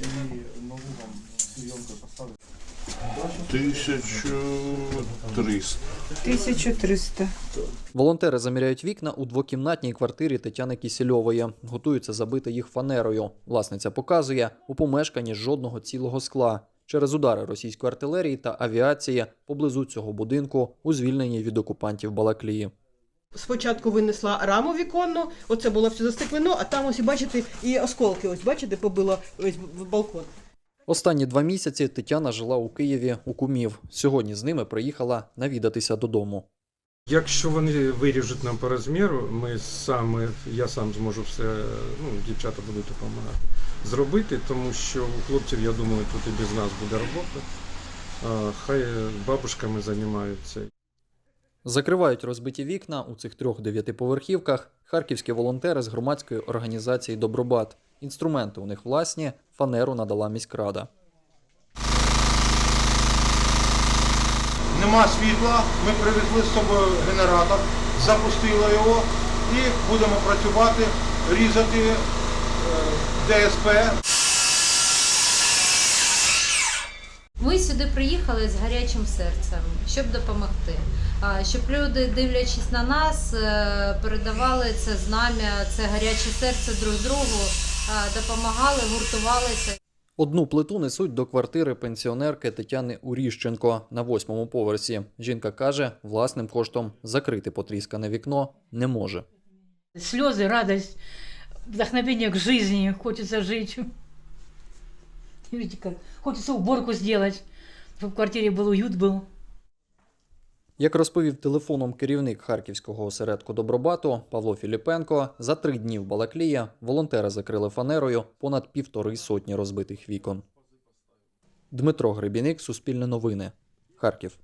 Или могу вам поставить? 1300. 1300. Волонтери заміряють вікна у двокімнатній квартирі Тетяни Кісільової. Готуються забити їх фанерою. Власниця показує, у помешканні жодного цілого скла. Через удари російської артилерії та авіації поблизу цього будинку у звільненні від окупантів Балаклії. Спочатку винесла раму віконну, оце було все застеклено, а там ось бачите, і осколки, ось бачите, побило ось балкон. Останні два місяці Тетяна жила у Києві у кумів. Сьогодні з ними приїхала навідатися додому. Якщо вони виріжуть нам по розміру, ми саме, я сам зможу все, ну, дівчата будуть допомагати зробити, тому що у хлопців, я думаю, тут і без нас буде робота. Хай бабушками займаються. Закривають розбиті вікна у цих трьох дев'ятиповерхівках харківські волонтери з громадської організації Добробат. Інструменти у них власні, фанеру надала міськрада. Нема світла, ми привезли з собою генератор, запустили його і будемо працювати, різати е, ДСП. Ми сюди приїхали з гарячим серцем, щоб допомогти. Щоб люди, дивлячись на нас, е, передавали це знам'я, це гаряче серце друг другу, допомагали, гуртувалися. Одну плиту несуть до квартири пенсіонерки Тетяни Уріщенко на восьмому поверсі. Жінка каже, власним коштом закрити потріскане вікно не може. Слезы, радость, вдохновение к жизни, хочется жить. Видите, как хочется уборку сделать, чтобы в квартире был уют был. Як розповів телефоном керівник харківського осередку Добробату Павло Філіпенко, за три дні в Балаклія волонтери закрили фанерою понад півтори сотні розбитих вікон. Дмитро Гребіник, Суспільне новини, Харків.